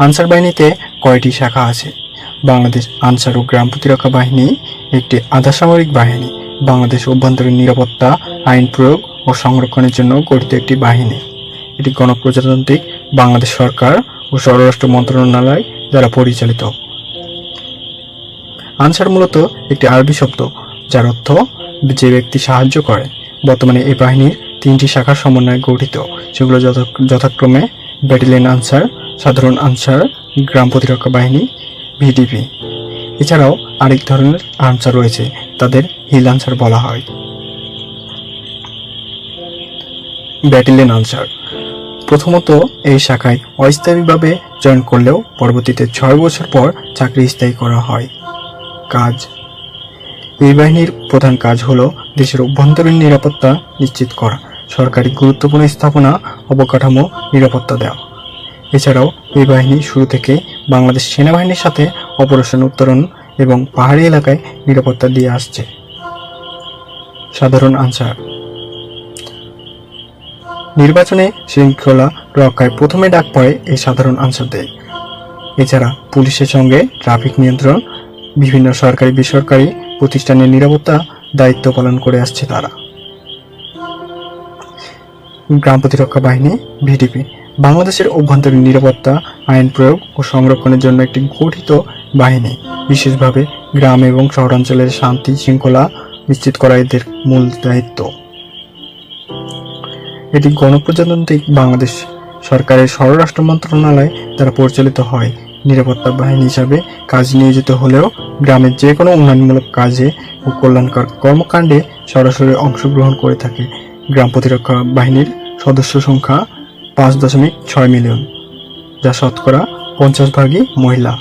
Answer বাহিনীতে কয়টি শাখা আছে? বাংলাদেশ আনসার ও গ্রাম প্রতিরক্ষা বাহিনী, একটি আধা সামরিক বাহিনী, বাংলাদেশ অভ্যন্তরীণ নিরাপত্তা, আইন প্রয়োগ ও সংরক্ষণের জন্য গঠিত একটি বাহিনী। এটি গণপ্রজাতান্ত্রিক বাংলাদেশ সরকার ও স্বরাষ্ট্র মন্ত্রণালয় দ্বারা পরিচালিত। আনসার মূলত একটি আরবি শব্দ, যার অর্থ যে ব্যক্তি সাহায্য করে। বর্তমানে এই বাহিনীর তিনটি শাখার সমন্বয়ে গঠিত, সেগুলো যথা- যথাক্রমে ব্যাটালিয়ন আনসার সাধারণ আনসার, গ্রাম প্রতিরক্ষা বাহিনী, ভিডিপি। এছাড়াও আরেক ধরনের আনসার রয়েছে, তাদের হিল আনসার বলা হয়। ব্যাটালিয়ন আনসার। প্রথমত এই শাখায় অস্থায়ীভাবে জয়েন করলেও পরবর্তীতে ছয় বছর পর চাকরি স্থায়ী করা হয়। কাজ। এই বাহিনীর প্রধান কাজ হলো দেশের অভ্যন্তরীণ নিরাপত্তা নিশ্চিত করা, সরকারি গুরুত্বপূর্ণ স্থাপনা, অবকাঠামো নিরাপত্তা দেওয়া। এছাড়াও এই বাহিনী শুরু থেকে বাংলাদেশ সেনাবাহিনীর সাথে অপারেশন উত্তরণ এবং পাহাড়ি এলাকায় নিরাপত্তা দিয়ে আসছে। সাধারণ আনসার। নির্বাচনে শৃঙ্খলা রক্ষায় প্রথমে ডাক পড়ে এই সাধারণ আনসারদের। এছাড়া পুলিশের সঙ্গে ট্রাফিক নিয়ন্ত্রণ, বিভিন্ন সরকারি বেসরকারি প্রতিষ্ঠানের নিরাপত্তা দায়িত্ব পালন করে আসছে তারা। গ্রাম প্রতিরক্ষা বাহিনী, ভিডিপি। বাংলাদেশের অভ্যন্তরীণ নিরাপত্তা, আইন প্রয়োগ ও সংরক্ষণের জন্য একটি গঠিত বাহিনী, বিশেষভাবে গ্রাম এবং শহরাঞ্চলের শান্তি শৃঙ্খলা নিশ্চিত করা এদের মূল দায়িত্ব। এটি গণপ্রজাতান্ত্রিক বাংলাদেশ সরকারের স্বরাষ্ট্র মন্ত্রণালয় দ্বারা পরিচালিত হয়। নিরাপত্তা বাহিনী হিসাবে কাজ নিয়োজিত হলেও গ্রামের যে কোনো উন্নয়নমূলক কাজে ও কল্যাণকর কর্মকাণ্ডে সরাসরি অংশগ্রহণ করে থাকে। গ্রাম প্রতিরক্ষা বাহিনীর সদস্য সংখ্যা পাঁচ দশমিক ছয় মিলিয়ন যা শতকরা পঞ্চাশ ভাগই মহিলা।